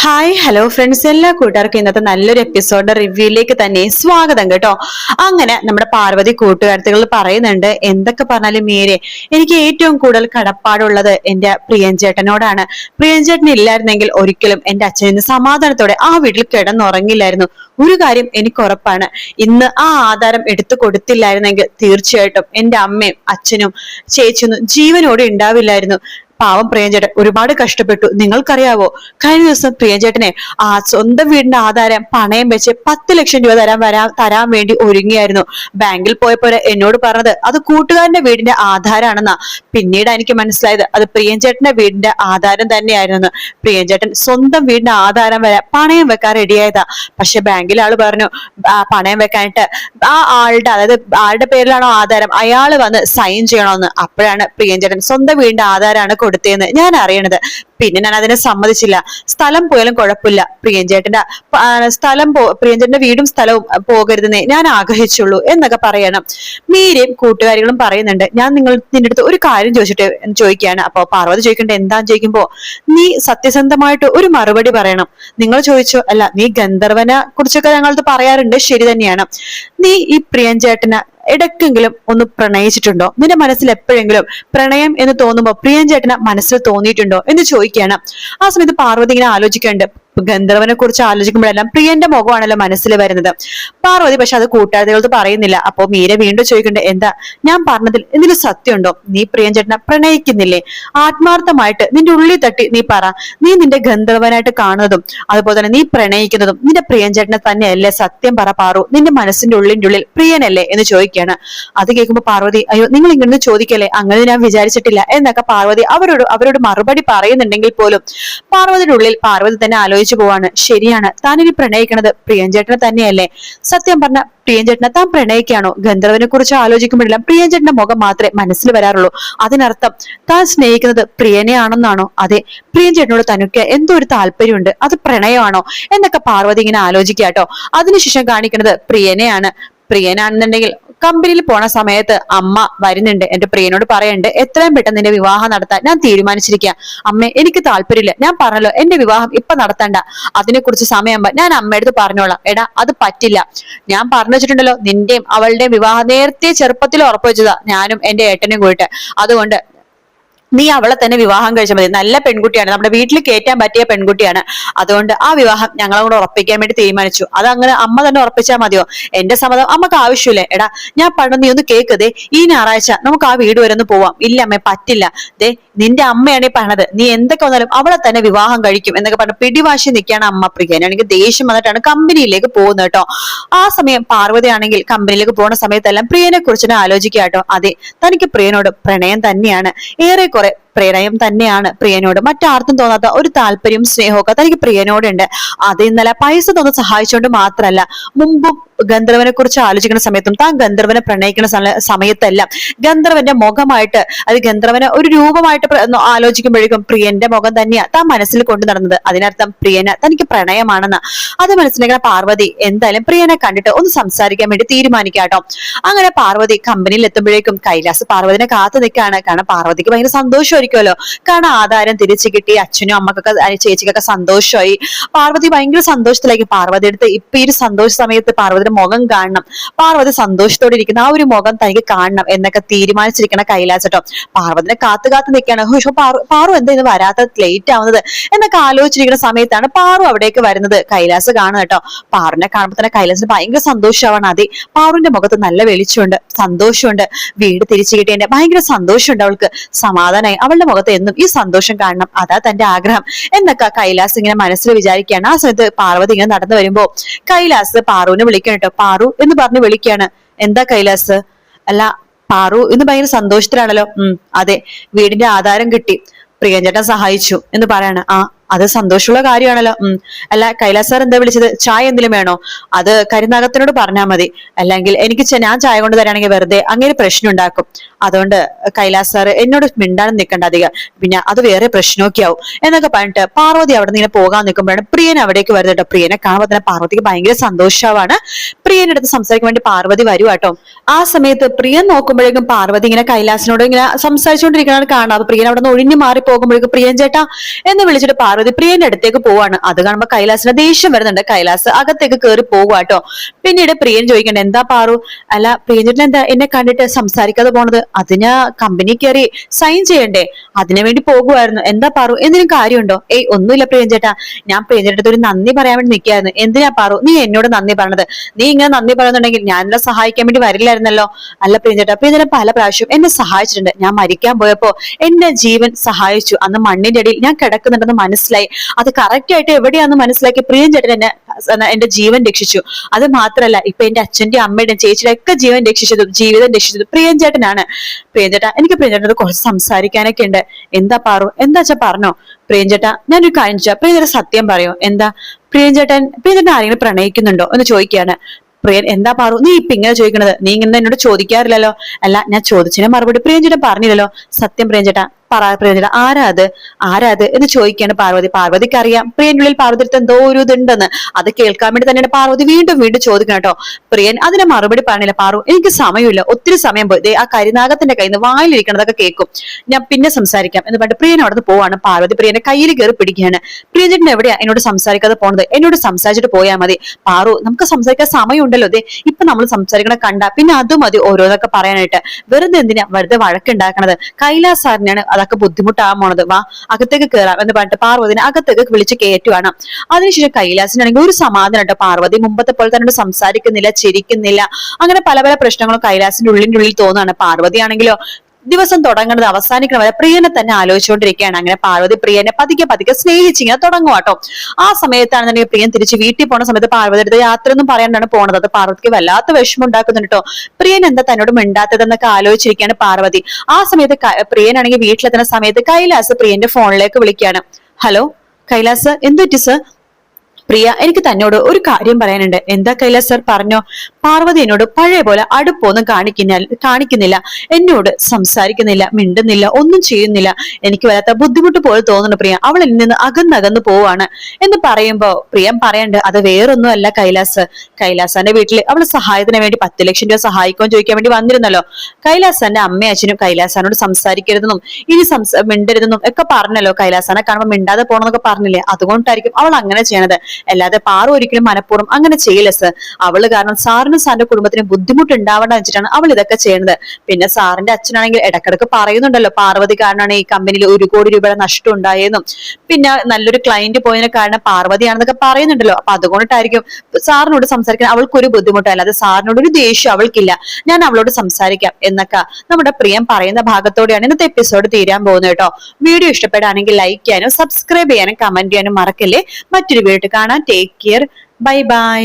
Hi hello friends എല്ലാ കൂട്ടുകാർക്കും ഇന്നത്തെ നല്ലൊരു എപ്പിസോഡ് റിവ്യൂയിലേക്ക് തന്നെ സ്വാഗതം കേട്ടോ. അങ്ങനെ നമ്മുടെ പാർവതി കൂട്ടുകാർത്തികൾ പറയുന്നുണ്ട് എന്തൊക്കെ പറഞ്ഞാലും മീരെ എനിക്ക് ഏറ്റവും കൂടുതൽ കടപ്പാടുള്ളത് എന്റെ പ്രിയഞ്ചേട്ടനോടാണ്. പ്രിയഞ്ചേട്ടൻ ഇല്ലായിരുന്നെങ്കിൽ ഒരിക്കലും എന്റെ അച്ഛനെ സമാധാനത്തോടെ ആ വീട്ടിൽ കിടന്നുറങ്ങില്ലായിരുന്നു. ഒരു കാര്യം എനിക്ക് ഉറപ്പാണ്. ഇന്ന് ആ ആധാരം എടുത്തു കൊടുത്തില്ലായിരുന്നെങ്കിൽ തീർച്ചയായിട്ടും എന്റെ അമ്മയും അച്ഛനും ചേച്ചിയൊന്നും ജീവനോടെ ഉണ്ടാവില്ലായിരുന്നു. പാവം പ്രിയഞ്ചേട്ടൻ ഒരുപാട് കഷ്ടപ്പെട്ടു. നിങ്ങൾക്കറിയാവോ കഴിഞ്ഞ ദിവസം പ്രിയഞ്ചേട്ടനെ ആ സ്വന്തം വീടിന്റെ ആധാരം പണയം വെച്ച് പത്ത് ലക്ഷം രൂപ തരാൻ വരാൻ തരാൻ വേണ്ടി ഒരുങ്ങിയായിരുന്നു. ബാങ്കിൽ പോയപ്പോൾ എന്നോട് പറഞ്ഞത് അത് കൂട്ടുകാരന്റെ വീടിന്റെ ആധാരമാണെന്നാ പിന്നീട് എനിക്ക് മനസ്സിലായത് അത് പ്രിയഞ്ചേട്ടന്റെ വീടിന്റെ ആധാരം തന്നെയായിരുന്നു പ്രിയഞ്ചേട്ടൻ സ്വന്തം വീടിന്റെ ആധാരം വരെ പണയം വെക്കാൻ റെഡിയായതാ. പക്ഷെ ബാങ്കിലെ ആൾ പറഞ്ഞു പണയം വെക്കാനായിട്ട് ആ ആളുടെ അതായത് ആളുടെ പേരിലാണോ ആധാരം അയാൾ വന്ന് സൈൻ ചെയ്യണമെന്ന് അപ്പോഴാണ് പ്രിയഞ്ചേട്ടൻ സ്വന്തം വീടിന്റെ ആധാരമാണ് കൊടുത്തതെന്ന് ഞാൻ അറിയണത്. പിന്നെ ഞാൻ അതിനെ സമ്മതിച്ചില്ല. സ്ഥലം പോയാലും കുഴപ്പമില്ല. പ്രിയഞ്ചേട്ടന്റെ സ്ഥലം പ്രിയഞ്ചേട്ടന്റെ വീടും സ്ഥലവും പോകരുതെന്നേ ഞാൻ ആഗ്രഹിച്ചുള്ളൂ എന്നൊക്കെ പറയണം. മീരയും കൂട്ടുകാരികളും പറയുന്നുണ്ട് ഞാൻ നിങ്ങൾ നിന്റെ അടുത്ത് ഒരു കാര്യം ചോദിച്ചിട്ട് ചോദിക്കുകയാണ്. അപ്പോൾ പാർവതി ചോദിക്കേണ്ട എന്താന്ന് ചോദിക്കുമ്പോൾ നീ സത്യസന്ധമായിട്ട് ഒരു മറുപടി പറയണം. നിങ്ങൾ ചോദിച്ചോ അല്ല നീ ഗന്ധർവനെ കുറിച്ചൊക്കെ ഞങ്ങളത് പറയാറുണ്ട് ശരി തന്നെയാണ്. നീ ഈ പ്രിയഞ്ചേട്ടനെ ഇടയ്ക്കെങ്കിലും ഒന്ന് പ്രണയിച്ചിട്ടുണ്ടോ? നിന്റെ മനസ്സിൽ എപ്പോഴെങ്കിലും പ്രണയം എന്ന് തോന്നുമ്പോൾ പ്രിയൻ ചേട്ടന് മനസ്സിൽ തോന്നിയിട്ടുണ്ടോ എന്ന് ചോദിക്കുകയാണ്. ആ സമയത്ത് പാർവതി ഇങ്ങനെ ആലോചിക്കുന്നുണ്ട്. ഗന്ധർവനെ കുറിച്ച് ആലോചിക്കുമ്പോഴെല്ലാം പ്രിയന്റെ മുഖമാണല്ലോ മനസ്സിൽ വരുന്നത്. പാർവതി പക്ഷെ അത് കൂട്ടുകാരികളോട് പറയുന്നില്ല. അപ്പോ മീര വീണ്ടും ചോദിക്കണ്ടേ എന്താ? ഞാൻ പറഞ്ഞതിൽ എന്തെങ്കിലും സത്യമുണ്ടോ? നീ പ്രിയഞ്ചേട്ടനെ പ്രണയിക്കുന്നില്ലേ? ആത്മാർത്ഥമായിട്ട് നിന്റെ ഉള്ളിൽ തട്ടി നീ പറ. നീ നിന്റെ ഗന്ധർവനായിട്ട് കാണുന്നതും അതുപോലെ തന്നെ നീ പ്രണയിക്കുന്നതും നിന്റെ പ്രിയഞ്ചേട്ടനെ തന്നെയല്ലേ സത്യം പറ പാറു. നിന്റെ മനസ്സിന്റെ ഉള്ളിന്റെ ഉള്ളിൽ പ്രിയനല്ലേ? എന്ന് ചോദിക്കുകയാണ്. അത് കേൾക്കുമ്പോൾ പാർവതി അയ്യോ നിങ്ങൾ ഇങ്ങനെ ചോദിക്കല്ലേ? അങ്ങനെ ഞാൻ വിചാരിച്ചിട്ടില്ല. എന്നൊക്കെ പാർവതി അവരോട് അവരോട് മറുപടി പറയുന്നുണ്ടെങ്കിൽ പോലും പാർവതിയുടെ ഉള്ളിൽ പാർവതി തന്നെ ആലോചിച്ചു പോവാണ്. ശരിയാണ്. താനിനി പ്രണയിക്കണത് പ്രിയഞ്ചേട്ടനെ തന്നെയല്ലേ? സത്യം പറഞ്ഞ പ്രിയഞ്ചേട്ടനെ താൻ പ്രണയിക്കാണോ ഗന്ധർവനെ കുറിച്ച് ആലോചിക്കുമ്പോഴെല്ലാം പ്രിയഞ്ചേട്ടന്റെ മുഖം മാത്രമേ മനസ്സിൽ വരാറുള്ളൂ. അതിനർത്ഥം താൻ സ്നേഹിക്കുന്നത് പ്രിയനെയാണെന്നാണോ? അതെ പ്രിയഞ്ചേട്ടനോട് തനിക്ക് എന്തോ ഒരു താല്പര്യമുണ്ട്? അത് പ്രണയമാണോ? എന്നൊക്കെ പാർവതി ഇങ്ങനെ ആലോചിക്കാട്ടോ കേട്ടോ. അതിനുശേഷം കാണിക്കുന്നത് പ്രിയനെയാണ്. പ്രിയനാണെന്നുണ്ടെങ്കിൽ കമ്പനിയിൽ പോണ സമയത്ത് അമ്മ വരുന്നുണ്ട്. എന്റെ പ്രിയനോട് പറയണ്ട് എത്രയും പെട്ടെന്ന് നിന്റെ വിവാഹം നടത്താൻ ഞാൻ തീരുമാനിച്ചിരിക്കുക അമ്മ എനിക്ക് താല്പര്യമില്ല. ഞാൻ പറഞ്ഞല്ലോ എന്റെ വിവാഹം ഇപ്പൊ നടത്തണ്ട. അതിനെക്കുറിച്ച് സമയമാകുമ്പോ ഞാൻ അമ്മയടുത്ത് പറഞ്ഞോളാം. എടാ അത് പറ്റില്ല. ഞാൻ പറഞ്ഞു വെച്ചിട്ടുണ്ടല്ലോ നിന്റെയും അവളുടെയും വിവാഹം നേരത്തെ ചെറുപ്പത്തിൽ ഉറപ്പുവെച്ചതാ ഞാനും എന്റെ ഏട്ടനും കൂടിയിട്ട്. അതുകൊണ്ട് നീ അവളെ തന്നെ വിവാഹം കഴിച്ചാൽ മതി. നല്ല പെൺകുട്ടിയാണ്. നമ്മുടെ വീട്ടിൽ കയറ്റാൻ പറ്റിയ പെൺകുട്ടിയാണ്. അതുകൊണ്ട് ആ വിവാഹം ഞങ്ങളെ കൂടെ ഉറപ്പിക്കാൻ വേണ്ടി തീരുമാനിച്ചു. അത് അങ്ങനെ അമ്മ തന്നെ ഉറപ്പിച്ചാൽ മതിയോ? എന്റെ സമ്മതം അമ്മയ്ക്ക് ആവശ്യമില്ലേ. എടാ ഞാൻ പണ്ട് നീ ഒന്ന് കേൾക്കതേ ഈ ഞായറാഴ്ച നമുക്ക് ആ വീട് വരെ ഒന്ന് പോവാം. ഇല്ല അമ്മേ പറ്റില്ല. ദേ നിന്റെ അമ്മയാണ് പറഞ്ഞത്. നീ എന്തൊക്കെ വന്നാലും അവളെ തന്നെ വിവാഹം കഴിക്കും എന്നൊക്കെ പറഞ്ഞ് പിടിവാശി നിൽക്കുകയാണ് അമ്മ പ്രിയ പ്രിയനാണെങ്കിൽ ദേഷ്യം വന്നിട്ടാണ് കമ്പനിയിലേക്ക് പോകുന്നത് കേട്ടോ. ആ സമയം പാർവതിയാണെങ്കിൽ കമ്പനിയിലേക്ക് പോകുന്ന സമയത്തെല്ലാം പ്രിയനെ കുറിച്ച് ആലോചിക്കുക കേട്ടോ. അതെ തനിക്ക് പ്രിയനോട് പ്രണയം തന്നെയാണ്. ഏറെക്കുറെ പ്രണയം തന്നെയാണ് പ്രിയനോട്. മറ്റാർക്കും തോന്നാത്ത ഒരു താല്പര്യം സ്നേഹമൊക്കെ തനിക്ക് പ്രിയനോടുണ്ട്. അത് ഇന്നലെ പൈസ തന്ന് സഹായിച്ചുകൊണ്ട് മാത്രമല്ല മുമ്പും ഗന്ധർവനെ കുറിച്ച് ആലോചിക്കുന്ന സമയത്തും താൻ ഗന്ധർവനെ പ്രണയിക്കുന്ന സമയത്തെല്ലാം ഗന്ധർവന്റെ മുഖമായിട്ട് അത് ഗന്ധർവനെ ഒരു രൂപമായിട്ട് ആലോചിക്കുമ്പോഴേക്കും പ്രിയന്റെ മുഖം തന്നെയാ താൻ മനസ്സിൽ കൊണ്ടു നടന്നത്. അതിനർത്ഥം പ്രിയന് തനിക്ക് പ്രണയമാണെന്ന്. അത് മനസ്സിലാക്കുന്ന പാർവതി എന്തായാലും പ്രിയനെ കണ്ടിട്ട് ഒന്ന് സംസാരിക്കാൻ വേണ്ടി തീരുമാനിക്കാട്ടോ അങ്ങനെ പാർവതി കമ്പനിയിൽ എത്തുമ്പോഴേക്കും കൈലാസ് പാർവതിനെ കാത്തു നിൽക്കുകയാണ്. കാരണം പാർവതിക്ക് ഭയങ്കര സന്തോഷമായിരിക്കുമല്ലോ. കാരണം ആധാരം തിരിച്ചു കിട്ടി അച്ഛനും അമ്മക്കൊക്കെ ചേച്ചിക്കൊക്കെ സന്തോഷമായി. പാർവതി ഭയങ്കര സന്തോഷത്തിലേക്ക് പാർവതി എടുത്ത് ഇപ്പൊ ഈ ഒരു സന്തോഷ സമയത്ത് പാർവതിയുടെ മുഖം കാണണം. പാർവതി സന്തോഷത്തോടെ ഇരിക്കുന്ന. ആ ഒരു മുഖം തനിക്ക് കാണണം എന്നൊക്കെ തീരുമാനിച്ചിരിക്കണ കൈലാസ് കേട്ടോ പാർവതിനെ കാത്തു കാത്തു നിൽക്കുകയാണ്. പക്ഷെ പാറു പാറു എന്താ ഇന്ന് വരാത്ത ലേറ്റ് ആവുന്നത് എന്നൊക്കെ ആലോചിച്ചിരിക്കുന്ന സമയത്താണ് പാറു അവിടേക്ക് വരുന്നത്. കൈലാസ് കാണുക കേട്ടോ പാറുവിനെ കാണുമ്പോൾ തന്നെ കൈലാസിന് ഭയങ്കര സന്തോഷമാണ് അതെ പാറുവിന്റെ മുഖത്ത് നല്ല വെളിച്ചമുണ്ട് സന്തോഷമുണ്ട്. വീട് തിരിച്ചു കിട്ടിയതിന്റെ ഭയങ്കര സന്തോഷമുണ്ട് അവൾക്ക്. സമാധാനമായി അവളുടെ മുഖത്ത് എന്നും ഈ സന്തോഷം കാണണം. അതാ തന്റെ ആഗ്രഹം എന്നൊക്കെ കൈലാസ് ഇങ്ങനെ മനസ്സിൽ വിചാരിക്കുകയാണ്. ആ സമയത്ത് പാർവതി ഇങ്ങനെ നടന്നു വരുമ്പോ കൈലാസ് പാറുവിനെ വിളിക്കണം കേട്ടോ. പാറു എന്ന് പറഞ്ഞ് വിളിക്കുകയാണ്. എന്താ കൈലാസ്? അല്ല പാറു ഇന്ന് ഭയങ്കര സന്തോഷത്തിലാണല്ലോ. ഉം അതെ വീടിന്റെ ആധാരം കിട്ടി. പ്രിയഞ്ചേട്ടൻ സഹായിച്ചു എന്ന് പറയാണ്. ആ അത് സന്തോഷമുള്ള കാര്യമാണല്ലോ. ഉം. അല്ല കൈലാസ് സാർ എന്താ വിളിച്ചത്? ചായ എന്തെങ്കിലും വേണോ? അത് കരുനാഗത്തിനോട് പറഞ്ഞാൽ മതി. അല്ലെങ്കിൽ എനിക്ക് ഞാൻ ചായ കൊണ്ട് തരാണെങ്കിൽ വെറുതെ അങ്ങനെ പ്രശ്നം ഉണ്ടാക്കും. അതുകൊണ്ട് കൈലാസ് സാർ എന്നോട് മിണ്ടാനും നിൽക്കണ്ട അധികം. പിന്നെ അത് വേറെ പ്രശ്നമൊക്കെ ആവും. എന്നൊക്കെ പറഞ്ഞിട്ട് പാർവതി അവിടെ നിന്ന് പോകാൻ നിൽക്കുമ്പോഴാണ് പ്രിയൻ അവിടേക്ക് വരുന്നത് കേട്ടോ. പ്രിയനെ കാണുമ്പോൾ തന്നെ പാർവതിക്ക് ഭയങ്കര സന്തോഷമാണ് പ്രിയന്റെ അടുത്ത് സംസാരിക്കാൻ വേണ്ടി പാർവതി വരുവാട്ടോ ആ സമയത്ത് പ്രിയൻ നോക്കുമ്പോഴേക്കും പാർവതി ഇങ്ങനെ കൈലാസിനോട് ഇങ്ങനെ സംസാരിച്ചുകൊണ്ടിരിക്കണതാണ് കാണാം. അപ്പൊ പ്രിയൻ അവിടെ നിന്ന് ഒഴിഞ്ഞു മാറി പോകുമ്പോഴേക്കും പ്രിയൻ ചേട്ടാ എന്ന് വിളിച്ചിട്ട് പാർവതി പ്രിയന്റെ അടുത്തേക്ക് പോവാണ്. അത് കാണുമ്പോ കൈലാസിന് ദേഷ്യം വരുന്നുണ്ട്. കൈലാസ് അകത്തേക്ക് കയറി പോകുവാട്ടോ പിന്നീട് പ്രിയൻ ചോദിക്കണ്ട എന്താ പാറു? അല്ല പ്രിയഞ്ചേട്ടൻ എന്താ എന്നെ കണ്ടിട്ട് സംസാരിക്കാതെ പോണത്? അതിന് കമ്പനി കയറി സൈൻ ചെയ്യണ്ടേ? അതിനു വേണ്ടി പോകുമായിരുന്നു എന്താ പാറു? എന്തിനും കാര്യമുണ്ടോ? ഏയ് ഒന്നുമില്ല പ്രിയഞ്ചേട്ടാ ഞാൻ പ്രിയഞ്ചേട്ടത്ത് ഒരു നന്ദി പറയാൻ വേണ്ടി നിൽക്കായിരുന്നു എന്തിനാ പാറു? നീ എന്നോട് നന്ദി പറഞ്ഞത് നീ ഇങ്ങനെ നന്ദി പറയുന്നുണ്ടെങ്കിൽ ഞാൻ എന്നെ സഹായിക്കാൻ വേണ്ടി വരില്ലായിരുന്നല്ലോ? അല്ല പ്രിയഞ്ചേട്ടാ പ്രിയഞ്ചേട്ടൻ പല പ്രാവശ്യം എന്നെ സഹായിച്ചിട്ടുണ്ട്. ഞാൻ മരിക്കാൻ പോയപ്പോ എന്റെ ജീവൻ സഹായിച്ചു. അന്ന് മണ്ണിന്റെ അടിയിൽ ഞാൻ കിടക്കുന്നുണ്ടെന്ന് മനസ്സിലായി. അത് കറക്റ്റ് ആയിട്ട് എവിടെയാന്ന് മനസ്സിലാക്കി പ്രിയൻ ചേട്ടൻ എന്നെ എന്റെ ജീവൻ രക്ഷിച്ചു. അത് മാത്രല്ല ഇപ്പൊ എന്റെ അച്ഛന്റെ അമ്മയുടെയും ചേച്ചിയുടെ ഒക്കെ ജീവൻ രക്ഷിച്ചതും ജീവിതം രക്ഷിച്ചതും പ്രിയൻ ചേട്ടാ എനിക്ക് പ്രിയൻ ചേട്ടനോട് കുറച്ച് സംസാരിക്കാനൊക്കെ ഉണ്ട്. എന്താ പാറു? എന്താ വെച്ചാ പറഞ്ഞോ? പ്രിയഞ്ചേട്ടാ ഞാനൊരു കാര്യം ചെയ്യാം പ്രിയഞ്ചേട്ടൻ സത്യം പറയോ? എന്താ? പ്രിയഞ്ചേട്ടൻ പ്രിയഞ്ചേട്ടൻ ആരെങ്കിലും പ്രണയിക്കുന്നുണ്ടോ? എന്ന് ചോദിക്കുകയാണ്. പ്രിയൻ എന്താ പാറു? നീ ഇപ്പൊ ഇങ്ങനെ ചോദിക്കണത്? നീ ഇങ്ങനെ എന്നോട് ചോദിക്കാറില്ലല്ലോ? അല്ല ഞാൻ ചോദിച്ചതിന് മറുപടി പ്രിയഞ്ചേട്ടൻ പറഞ്ഞില്ലല്ലോ? സത്യം പ്രിയഞ്ചേട്ടാ പ്രിയഞ്ചേട്ടാ ആരാ അത്? ആരാ അത്? എന്ന് ചോദിക്കുകയാണ് പാർവതി. പാർവതിക്ക് അറിയാം പ്രിയന്റെ ഉള്ളിൽ പാർവതിക്ക് എന്തോ ഒരു ഇതുണ്ടെന്ന്. അത് കേൾക്കാൻ വേണ്ടി തന്നെയാണ് പാർവതി വീണ്ടും വീണ്ടും ചോദിക്കണം കേട്ടോ. പ്രിയൻ അതിന് മറുപടി പറഞ്ഞില്ല പാറു എനിക്ക് സമയമില്ല. ഒത്തിരി സമയം പോയി. ആ കരിനാഗത്തിന്റെ കയ്യിൽ നിന്ന് വായിലിരിക്കണതൊക്കെ കേൾക്കും. ഞാൻ പിന്നെ സംസാരിക്കാം എന്ന് പറഞ്ഞിട്ട് പ്രിയൻ അവിടെ നിന്ന് പോവാണ്. പാർവതി പ്രിയനെ കയ്യിൽ കയറി പിടിക്കുകയാണ്. പ്രിയഞ്ചേട്ടൻ എവിടെയാ എന്നോട് സംസാരിക്കാതെ പോണത്? എന്നോട് സംസാരിച്ചിട്ട് പോയാൽ മതി. പാറു നമുക്ക് സംസാരിക്കാൻ സമയമുണ്ടല്ലോ. അതെ ഇപ്പൊ നമ്മൾ സംസാരിക്കണ കണ്ട പിന്നെ അതും മതി ഓരോന്നൊക്കെ പറയാനായിട്ട്. വെറുതെ എന്തിനാ വെറുതെ വഴക്കുണ്ടാക്കണത്? കൈലാസ് സാറിനാണ് അതൊക്കെ ബുദ്ധിമുട്ടാകാൻ പോണത്. വാ അകത്തേക്ക് കയറാം എന്ന് പറഞ്ഞിട്ട് പാർവതിനെ അകത്തേക്ക് വിളിച്ച് കയറ്റുവാണ്. അതിനുശേഷം കൈലാസിനാണെങ്കിൽ ഒരു സമാധാനം പാർവതി മുമ്പത്തെ പോലെ തന്നെ സംസാരിക്കുന്നില്ല ചിരിക്കുന്നില്ല. അങ്ങനെ പല പല പ്രശ്നങ്ങളും കൈലാസിന്റെ ഉള്ളിന്റെ ഉള്ളിൽ തോന്നുകയാണ് പാർവതി ആണെങ്കിലോ ദിവസം തുടങ്ങുന്നത് അവസാനിക്കണം വരെ പ്രിയനെ തന്നെ ആലോചിച്ചുകൊണ്ടിരിക്കുകയാണ്. അങ്ങനെ പാർവതി പ്രിയനെ പതുക്കെ പതുക്കെ സ്നേഹിച്ചിങ്ങനെ തുടങ്ങും കേട്ടോ ആ സമയത്താണെന്നുണ്ടെങ്കിൽ പ്രിയൻ തിരിച്ച് വീട്ടിൽ പോണ സമയത്ത് പാർവതി യാത്ര ഒന്നും പറയാണ്ടാണ് പോണത്. അത് പാർവതിക്ക് വല്ലാത്ത വിഷമം ഉണ്ടാക്കുന്നുണ്ട് കേട്ടോ പ്രിയൻ എന്താ തന്നോട് മിണ്ടാത്തതെന്നൊക്കെ ആലോചിച്ചിരിക്കുകയാണ് പാർവതി. ആ സമയത്ത് പ്രിയനാണെങ്കിൽ വീട്ടിലെത്തുന്ന സമയത്ത് കൈലാസ് പ്രിയന്റെ ഫോണിലേക്ക് വിളിക്കുകയാണ്. ഹലോ കൈലാസ് എന്തു പറ്റി സർ? പ്രിയ എനിക്ക് തന്നോട് ഒരു കാര്യം പറയാനുണ്ട്. എന്താ കൈലാസ് സർ പറഞ്ഞോ? പാർവതി എന്നോട് പഴയ പോലെ അടുപ്പൊന്നും കാണിക്കുന്ന കാണിക്കുന്നില്ല. എന്നോട് സംസാരിക്കുന്നില്ല മിണ്ടുന്നില്ല ഒന്നും ചെയ്യുന്നില്ല. എനിക്ക് വരാത്ത ബുദ്ധിമുട്ട് പോലെ തോന്നുന്നു പ്രിയ. അവൾ എന്നിൽ നിന്ന് അകന്നകന്ന് പോവാണ്. എന്ന് പറയുമ്പോ പ്രിയം പറയണ്ട് അത് വേറൊന്നും അല്ല കൈലാസ് കൈലാസാന്റെ വീട്ടിൽ അവൾ സഹായത്തിന് വേണ്ടി പത്ത് ലക്ഷം രൂപ സഹായിക്കുമെന്ന് ചോദിക്കാൻ വേണ്ടി വന്നിരുന്നല്ലോ. കൈലാസാന്റെ അമ്മയും അച്ഛനും കൈലാസാനോട് സംസാരിക്കരുതെന്നും ഇനി സംസ മിണ്ടരുതെന്നും ഒക്കെ പറഞ്ഞല്ലോ. കൈലാസാനെ കാണുമ്പോൾ മിണ്ടാതെ പോണെന്നൊക്കെ പറഞ്ഞില്ലേ? അതുകൊണ്ടായിരിക്കും അവൾ അങ്ങനെ ചെയ്യണത്. അല്ലാതെ പാറു ഒരിക്കലും മനഃപൂർവം അങ്ങനെ ചെയ്യില്ല സർ അവൾ കാരണം സാറിനും സാറിന്റെ കുടുംബത്തിന് ബുദ്ധിമുട്ട് ഉണ്ടാവേണ്ട വെച്ചിട്ടാണ് അവൾ ഇതൊക്കെ ചെയ്യുന്നത്. പിന്നെ സാറിന്റെ അച്ഛനാണെങ്കിൽ ഇടക്കിടക്ക് പറയുന്നുണ്ടല്ലോ പാർവതി കാരണമാണ് ഈ കമ്പനിയിൽ ഒരു കോടി രൂപയുടെ നഷ്ടം ഉണ്ടായെന്നും. പിന്നെ നല്ലൊരു ക്ലയന്റ് പോയതിന് കാരണം പാർവതിയാണെന്നൊക്കെ പറയുന്നുണ്ടല്ലോ. അപ്പൊ അതുകൊണ്ടിട്ടായിരിക്കും സാറിനോട് സംസാരിക്കാൻ അവൾക്കൊരു ബുദ്ധിമുട്ട് അല്ലാതെ സാറിനോട് ഒരു ദേഷ്യം അവൾക്കില്ല. ഞാൻ അവളോട് സംസാരിക്കാം എന്നൊക്കെ നമ്മുടെ പ്രിയം പറയുന്ന ഭാഗത്തോടെയാണ് ഇന്നത്തെ എപ്പിസോഡ് തീരാൻ പോകുന്നത് കേട്ടോ. വീഡിയോ ഇഷ്ടപ്പെടുകയാണെങ്കിൽ ലൈക്ക് ചെയ്യാനും സബ്സ്ക്രൈബ് ചെയ്യാനും കമന്റ് ചെയ്യാനും മറക്കല്ലേ? മറ്റൊരു വീഡിയോ കാണാൻ ടേക്ക് കെയർ ബൈ ബൈ